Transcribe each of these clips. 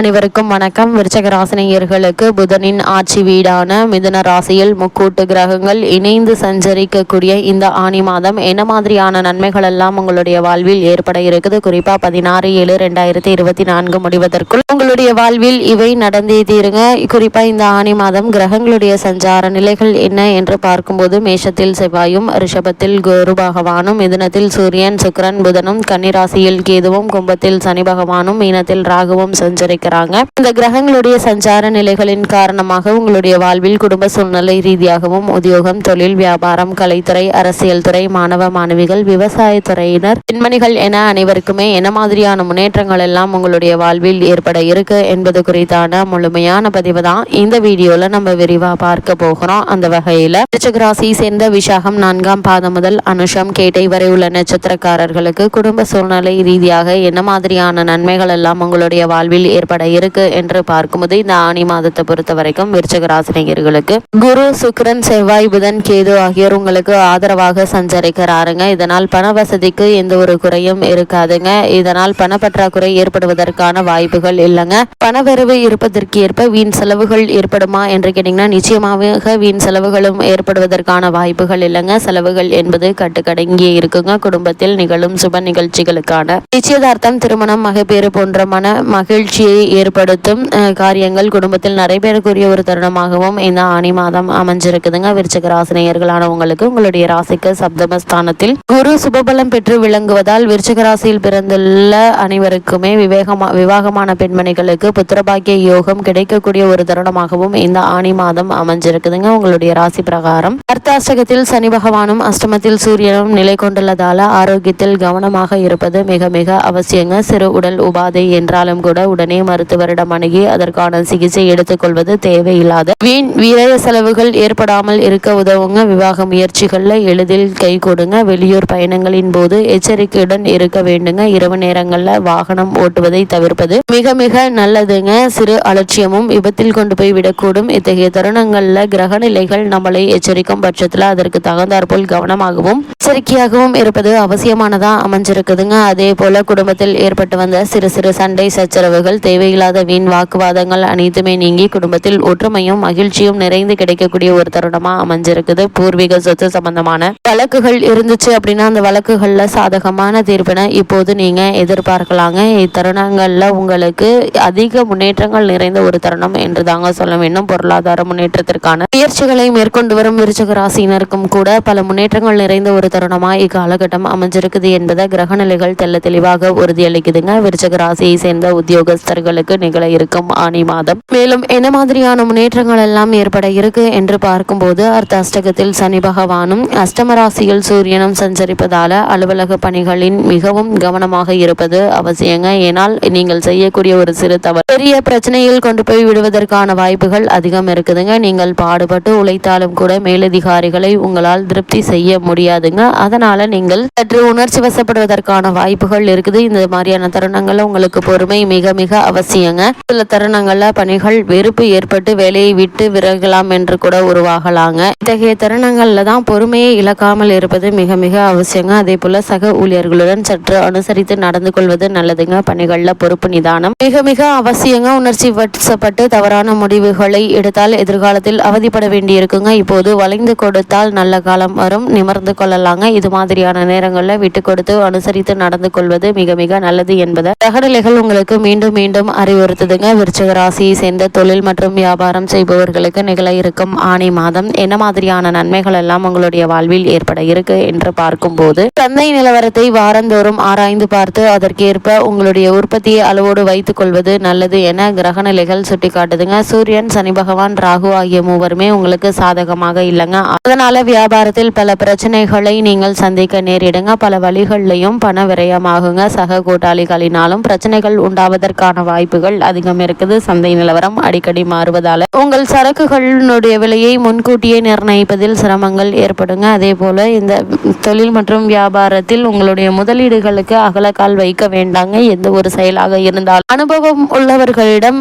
அனைவருக்கும் வணக்கம். விருச்சக ராசினியர்களுக்கு புதனின் ஆட்சி வீடான மிதுன ராசியில் முக்கூட்டு கிரகங்கள் இணைந்து சஞ்சரிக்கக்கூடிய இந்த ஆணி மாதம் என்ன மாதிரியான நன்மைகள் எல்லாம் உங்களுடைய வாழ்வில் ஏற்பட இருக்குது? குறிப்பா பதினாறு ஏழு ரெண்டாயிரத்தி இருபத்தி நான்கு முடிவதற்குள் உங்களுடைய வாழ்வில் இவை நடந்தே தீருங்க. குறிப்பா இந்த ஆணி மாதம் கிரகங்களுடைய சஞ்சார நிலைகள் என்ன என்று பார்க்கும்போது மேஷத்தில் செவ்வாயும் ரிஷபத்தில் குரு பகவானும் மிதுனத்தில் சூரியன் சுக்கரன் புதனும் கன்னிராசியில் கேதுவும் கும்பத்தில் சனி பகவானும் மீனத்தில் ராகுவும் சஞ்சரிக்க இருக்கிறாங்க இந்த கிரகங்களுடைய சஞ்சார நிலைகளின் காரணமாக உங்களுடைய வாழ்வில் குடும்ப சூழ்நிலை ரீதியாகவும் உத்தியோகம் தொழில் வியாபாரம் கலைத்துறை அரசியல் துறை மாணவ மாணவிகள் விவசாயத்துறையினர் பெண்மணிகள் என அனைவருக்குமே என்ன மாதிரியான முன்னேற்றங்கள் எல்லாம் உங்களுடைய வாழ்வில் ஏற்பட இருக்கு என்பது குறித்தான முழுமையான பதிவு தான் இந்த வீடியோல நம்ம விரிவா பார்க்க போகிறோம். அந்த வகையில ராசி சேர்ந்த விசாகம் நான்காம் பாதம் முதல் அனுஷம் கேட்டை வரை உள்ள நட்சத்திரக்காரர்களுக்கு குடும்ப சூழ்நிலை ரீதியாக என்ன மாதிரியான நன்மைகள் எல்லாம் உங்களுடைய வாழ்வில் ஏற்பட ஏற்பட இருக்கு என்று பார்க்கும்போது இந்த ஆணி மாதத்தை பொறுத்த வரைக்கும் விருச்சக ராசினியர்களுக்கு குரு சுக்ரன் செவ்வாய் புதன் கேது ஆகியோர் உங்களுக்கு ஆதரவாக சஞ்சரிக்கிறாருங்க. இதனால் பண வசதிக்கு எந்த ஒரு குறையும் இருக்காதுங்க. இதனால் பணப்பற்றாக்குறை ஏற்படுவதற்கான வாய்ப்புகள் இல்லைங்க. பணவரவு இருப்பதற்கு ஏற்ப வீண் செலவுகள் ஏற்படுமா என்று கேட்டீங்கன்னா நிச்சயமாக வீண் செலவுகளும் ஏற்படுவதற்கான வாய்ப்புகள் இல்லைங்க. செலவுகள் என்பது கட்டுக்கடங்கியே இருக்குங்க. குடும்பத்தில் நிகழும் சுப நிகழ்ச்சிகளுக்கான நிச்சயதார்த்தம் திருமணம் மகப்பேறு போன்ற மன மகிழ்ச்சியை ஏற்படுத்தும் காரியங்கள் குடும்பத்தில் நடைபெறக்கூடிய ஒரு தருணமாகவும் இந்த ஆணி மாதம் அமைஞ்சிருக்குதுங்க. விருச்சக ராசினியர்களான உங்களுக்கு உங்களுடைய ராசிக்கு சப்தமஸ்தானத்தில் குரு சுபபலம் பெற்று விளங்குவதால் விருச்சக ராசியில் பிறந்துள்ள அனைவருக்குமே விவேகமா விவாகமான பெண்மணிகளுக்கு புத்திரபாக்கிய யோகம் கிடைக்கக்கூடிய ஒரு தருணமாகவும் இந்த ஆணி மாதம் அமைஞ்சிருக்குதுங்க. உங்களுடைய ராசி பிரகாரம். அர்த்தாஷ்டகத்தில் சனி பகவானும் அஷ்டமத்தில் சூரியனும் நிலை கொண்டுள்ளதால ஆரோக்கியத்தில் கவனமாக இருப்பது மிக மிக அவசியங்க. சிறு உடல் உபாதை என்றாலும் கூட உடனே மருத்துவரிடம் அணுகி அதற்கான சிகிச்சை எடுத்துக்கொள்வது தேவையில்லாத வீண் விரய செலவுகள் ஏற்படாமல் இருக்க உதவுங்க. விவாக முயற்சிகள்ல எளிதில் கை கொடுங்க. வெளியூர் பயணங்களின் போது எச்சரிக்கையுடன் இருக்க வேண்டுங்க. இரவு நேரங்கள்ல வாகனம் ஓட்டுவதை தவிர்ப்பது மிக மிக நல்லதுங்க. சிறு அலட்சியமும் விபத்தில் கொண்டு போய் விடக்கூடும். இத்தகைய தருணங்கள்ல கிரக நிலைகள் நம்மளை எச்சரிக்கும் பட்சத்துல அதற்கு தகுந்தாற்போல் கவனமாகவும் எச்சரிக்கையாகவும் இருப்பது அவசியமானதா அமைஞ்சிருக்குதுங்க. அதே போல குடும்பத்தில் ஏற்பட்டு வந்த சிறு சிறு சண்டை சச்சரவுகள் தேவை தேவையில்லாத வீண் வாக்குவாதங்கள் அனைத்துமே நீங்கி குடும்பத்தில் ஒற்றுமையும் மகிழ்ச்சியும் நிறைந்து கிடைக்கக்கூடிய ஒரு தருணமா அமைஞ்சிருக்குது. பூர்வீக சொத்து சம்பந்தமான வழக்குகள் இருந்துச்சு அப்படின்னா அந்த வழக்குகள்ல சாதகமான தீர்ப்பினை இப்போது நீங்க எதிர்பார்க்கலாங்க. இத்தருணங்கள்ல உங்களுக்கு அதிக முன்னேற்றங்கள் நிறைந்த ஒரு தருணம் என்று தாங்க சொல்ல வேண்டும். பொருளாதார முன்னேற்றத்திற்கான முயற்சிகளை மேற்கொண்டு வரும் விருச்சக ராசியினருக்கும் கூட பல முன்னேற்றங்கள் நிறைந்த ஒரு தருணமா இக்காலகட்டம் அமைஞ்சிருக்குது என்பதை கிரகநிலைகள் தெல்ல தெளிவாக உறுதியளிக்குதுங்க. விருச்சக ராசியை சேர்ந்த உத்தியோகஸ்தர்கள் உங்களுக்கு நிகழ இருக்கும் ஆணி மாதம். மேலும் என்ன மாதிரியான முன்னேற்றங்கள் எல்லாம் ஏற்பட இருக்கு என்று பார்க்கும்போது அர்த்த அஷ்டகத்தில் சனி பகவானும் அஷ்டமராசியில் சூரியனும் சஞ்சரிப்பதால அலுவலக பணிகளின் மிகவும் கவனமாக இருப்பது அவசியங்க. ஏனால் நீங்கள் செய்யக்கூடிய ஒரு சிறு தவறு பெரிய பிரச்சனையில் கொண்டு போய் விடுவதற்கான வாய்ப்புகள் அதிகம் இருக்குதுங்க. நீங்கள் பாடுபட்டு உழைத்தாலும் கூட மேலதிகாரிகளை உங்களால் திருப்தி செய்ய முடியாதுங்க. அதனால நீங்கள் சற்று உணர்ச்சி வசப்படுவதற்கான வாய்ப்புகள் இருக்குது. இந்த மாதிரியான தருணங்கள் உங்களுக்கு பொறுமை மிக மிக அவசியம். அவசியங்க. சில தருணங்கள்ல பணிகள் வெறுப்பு ஏற்பட்டு வேலையை விட்டு விறகலாம் என்று கூட உருவாகலாங்க. இத்தகைய தருணங்கள்ல தான் பொறுமையை இழக்காமல் இருப்பது மிக மிக அவசியங்க. அதே போல சக ஊழியர்களுடன் சற்று அனுசரித்து நடந்து கொள்வது நல்லதுங்க. பணிகள்ல பொறுப்பு நிதானம் மிக மிக அவசியங்க. உணர்ச்சி வசப்பட்டு தவறான முடிவுகளை எடுத்தால் எதிர்காலத்தில் அவதிப்பட வேண்டியிருக்குங்க. இப்போது வளைந்து கொடுத்தால் நல்ல காலம் வரும். நிமர்ந்து கொள்ளலாங்க. இது மாதிரியான நேரங்களில் விட்டு கொடுத்து அனுசரித்து நடந்து கொள்வது மிக மிக நல்லது என்பதை. தகடலைகள் உங்களுக்கு மீண்டும் மீண்டும் அறிவுறுத்துதுங்க. விருச்சக ராசியை சேர்ந்த தொழில் மற்றும் வியாபாரம் செய்பவர்களுக்கு நிகழ இருக்கும் ஆணி மாதம் என்ன மாதிரியான நன்மைகள் எல்லாம் உங்களுடைய வாழ்வில் ஏற்பட இருக்கு என்று பார்க்கும்போது சந்தை நிலவரத்தை வாரந்தோறும் ஆராய்ந்து பார்த்து அதற்கேற்ப உங்களுடைய உற்பத்தியை அளவோடு வைத்துக் கொள்வது நல்லது என கிரக நிலைகள் சுட்டிக்காட்டுதுங்க. சூரியன் சனி பகவான் ராகு ஆகிய மூவருமே உங்களுக்கு சாதகமாக இல்லைங்க. அதனால வியாபாரத்தில் பல பிரச்சனைகளை நீங்கள் சந்திக்க நேரிடுங்க. பல வழிகள்லையும் பண விரயமாகுங்க. சக கூட்டாளிகளினாலும் பிரச்சனைகள் உண்டாவதற்கான வாய்ப்புகள் அதிகம் இருக்குது. சந்தை நிலவரம் அடிக்கடி மாறுவதால. உங்கள் சரக்குகளினுடைய விலையை முன்கூட்டியே நிர்ணயிப்பதில் சிரமங்கள் ஏற்படுங்க. அதே போல இந்த தொழில் மற்றும் வியாபாரத்தில் உங்களுடைய முதலீடுகளுக்கு அகலக்கால் வைக்க வேண்டாங்க. எந்த ஒரு செயலாக இருந்தால் அனுபவம் உள்ளவர்களிடம்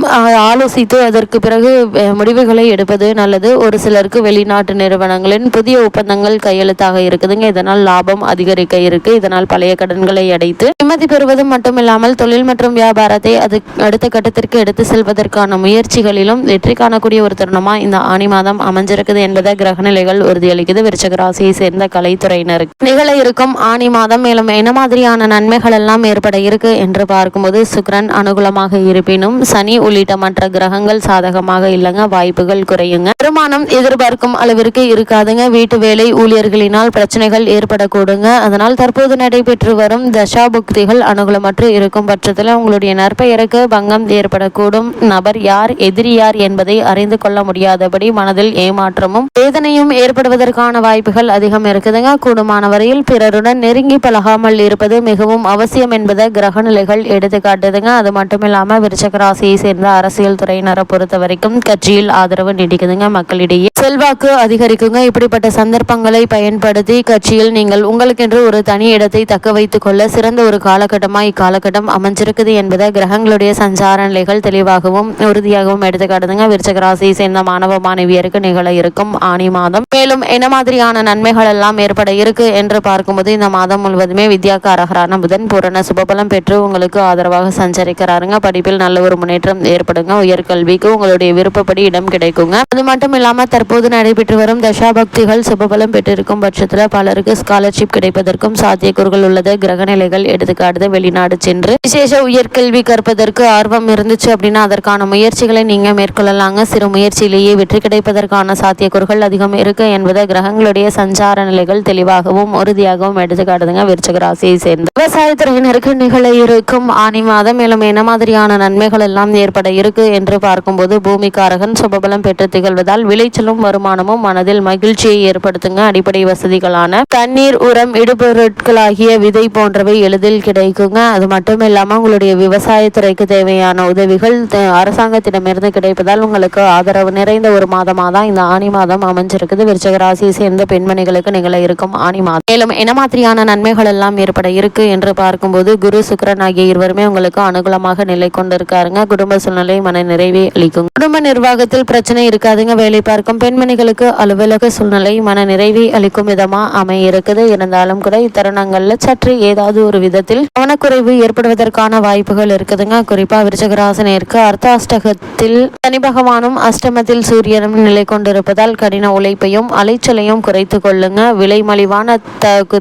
ஆலோசித்து அதற்கு பிறகு முடிவுகளை எடுப்பது நல்லது. ஒரு சிலருக்கு வெளிநாட்டு நிறுவனங்களின் புதிய ஒப்பந்தங்கள் கையெழுத்தாக இருக்குதுங்க. இதனால் லாபம் அதிகரிக்க இருக்கு. இதனால் பழைய கடன்களை அடைத்து நிம்மதி பெறுவது மட்டுமில்லாமல் தொழில் மற்றும் வியாபாரத்தை அது அடுத்த கட்டத்திற்கு எடுத்து செல்வதற்கான முயற்சிகளிலும் வெற்றி காணக்கூடிய ஒரு தருணமா இந்த ஆணி மாதம் அமைஞ்சிருக்குது என்பதை கிரகநிலைகள் உறுதியளிக்குது. விருச்சக ராசியை சேர்ந்த கலைத்துறையினருக்கு நிகழ இருக்கும் ஆணி மாதம் மேலும் என்ன மாதிரியான நன்மைகள் எல்லாம் ஏற்பட இருக்கு என்று பார்க்கும்போது சுக்ரன் அனுகூலமாக இருப்பினும் சனி உள்ளிட்ட மற்ற கிரகங்கள் சாதகமாக இல்லைங்க வாய்ப்புகள் குறையுங்க. வருமானம் எதிர்பார்க்கும் அளவிற்கு இருக்காதுங்க. வீட்டு வேலை ஊழியர்களினால் பிரச்சனைகள் ஏற்படக்கூடுங்க. அதனால் தற்போது நடைபெற்று வரும் தசாபுக்திகள் அனுகூலமற்று இருக்கும் பட்சத்தில் உங்களுடைய நற்பெயருக்கு பங்கம் ஏற்படக்கூடும். நபர் யார் எதிரி யார் என்பதை அறிந்து கொள்ள முடியாதபடி மனதில் ஏமாற்றமும் வேதனையும் ஏற்படுவதற்கான வாய்ப்புகள் அதிகம் இருக்குதுங்க. கூடுமான வரையில் பிறருடன் நெருங்கி பழகாமல் இருப்பது மிகவும் அவசியம் என்பதை கிரக நிலைகள் எடுத்து காட்டுதுங்க. அது மட்டும் இல்லாம விருச்சக ராசியை சேர்ந்த அரசியல் துறையினரை பொறுத்த வரைக்கும் கட்சியில் ஆதரவு நீடிக்குதுங்க மக்களிடையே. செல்வாக்கு அதிகரிக்குங்க. இப்படிப்பட்ட சந்தர்ப்பங்களை பயன்படுத்தி கட்சியில் நீங்கள் உங்களுக்கென்று ஒரு தனி இடத்தை தக்க வைத்துக் கொள்ள சிறந்த ஒரு காலகட்டமாக இக்காலகட்டம் அமைஞ்சிருக்குது என்பதை கிரகங்களுடைய சஞ்சார நிலைகள் தெளிவாகவும் உறுதியாகவும் எடுத்துக்காட்டுதுங்க விருச்சக ராசியை சேர்ந்த மாணவ மாணவியருக்கு நிகழ இருக்கும் ஆணி மாதம். மேலும் என்ன மாதிரியான நன்மைகள் எல்லாம் ஏற்பட இருக்கு என்று பார்க்கும்போது இந்த மாதம் முழுவதுமே வித்யாக்காரகரான புதன் பூரண சுபபலம் பெற்று உங்களுக்கு ஆதரவாக சஞ்சரிக்கிறாருங்க. படிப்பில் நல்ல ஒரு முன்னேற்றம் ஏற்படுங்க. உயர்கல்விக்கு உங்களுடைய விருப்பப்படி இடம் கிடைக்குங்க. அது மட்டும் இல்லாம தற்போது நடைபெற்று வரும் தசாபக்திகள் சுபபலம் பெற்றிருக்கும் பட்சத்தில் பலருக்கு ஸ்காலர்ஷிப் கிடைப்பதற்கும் சாத்தியக்கூறுகள் உள்ளது. கிரகநிலைகள் எடுத்துக்காட்டுது வெளிநாடு சென்று விசேஷ உயர்கல்வி கற்பதற்கு ஆர்வம் இருந்துச்சு அப்படின்னா அதற்கான முயற்சிகளை நீங்க மேற்கொள்ளலாங்க. சிறு முயற்சியிலேயே வெற்றி கிடைப்பதற்கான சாத்தியக்கூறுகள் அதிகம் இருக்கு என்பதை கிரகங்களுடைய சஞ்சார நிலைகள் தெளிவாகவும் உறுதியாகவும் எடுத்துக்காட்டுதுங்க விருச்சக ராசியை சேர்ந்த விவசாயத்துறையினருக்கு நிகழ இருக்கும் ஆணி மாதம். மேலும் என்ன மாதிரியான நன்மைகள் எல்லாம் ஏற்பட இருக்கு என்று பார்க்கும்போது பூமிக்காரகன் சுபபலம் பெற்று திகழ்வதால் விளைச்சலும் வருமானமும் மனதில் மகிழ்ச்சியை ஏற்படுத்துங்க. அடிப்படை வசதிகளான தண்ணீர் உரம் இடுபொருட்களாகிய விதை போன்றவை எளிதில் கிடைக்குங்க. அது மட்டும் இல்லாம உங்களுடைய விவசாயத்துறைக்கு தேவையான உதவிகள் அரசாங்கத்திடமிருந்து கிடைப்பதால் உங்களுக்கு ஆதரவு நிறைந்த ஒரு மாதமாக தான் இந்த ஆணி மாதம் அமைஞ்சிருக்குது. விருச்சக ராசியை சேர்ந்த பெண்மணிகளுக்கு நிகழ இருக்கும் ஆணி மாதம். மேலும் என்ன மாதிரியான நன்மைகள் எல்லாம் ஏற்பட இருக்கு என்று பார்க்கும்போது குரு சுக்கரன் ஆகிய இருவருமே உங்களுக்கு அனுகூலமாக நிலை கொண்டிருக்காருங்க. குடும்ப சூழ்நிலை மன நிறைவை அளிக்கும். குடும்ப நிர்வாகத்தில் பிரச்சனை இருக்காதுங்க. வேலை பார்க்கும் பெண்மணிகளுக்கு அலுவலக சூழ்நிலை மன நிறைவை அளிக்கும் விதமா அமைய இருக்குது இருந்தாலும் கூட இத்தருணங்கள்ல சற்று ஏதாவது ஒரு விதத்தில் கவனக்குறைவு ஏற்படுவதற்கான வாய்ப்புகள் இருக்குதுங்க. குறிப்பா விருச்சகராசனிற்கு அர்த்தாஷ்டகத்தில் சனி பகவானும் அஷ்டமத்தில் சூரியனும் நிலை கொண்டிருப்பதால் கடின உழைப்பையும் அலைச்சலையும் குறைத்து கொள்ளுங்க. விலை மலிவான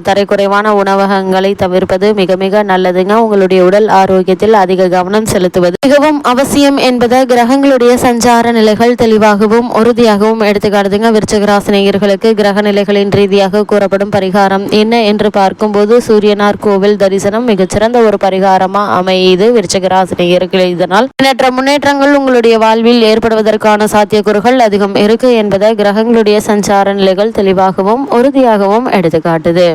தரை குறைவான உணவகங்களை தவிர்ப்பது மிக மிக நல்லதுங்க. உங்களுடைய உடல் ஆரோக்கியத்தில் அதிக கவனம் செலுத்துவது மிகவும் அவசியம் என்பதை கிரகங்களுடைய சஞ்சார நிலைகள் தெளிவாகவும் உறுதியாகவும் எடுத்துக்காட்டுதுங்க. விருச்சகராசினியர்களுக்கு கிரக நிலைகளின் ரீதியாக கூறப்படும் பரிகாரம் என்ன என்று பார்க்கும்போது சூரியனார் கோவில் தரிசனம் மிகச்சிறந்த ஒரு பரிகாரமா அமையுது இருக்கிறது இதனால் எண்ணற்ற முன்னேற்றங்கள் உங்களுடைய வாழ்வில் ஏற்படுவதற்கான சாத்தியக்கூறுகள் அதிகம் இருக்கு என்பதை கிரகங்களுடைய சஞ்சார நிலைகள் தெளிவாகவும் உறுதியாகவும் எடுத்துக்காட்டுது.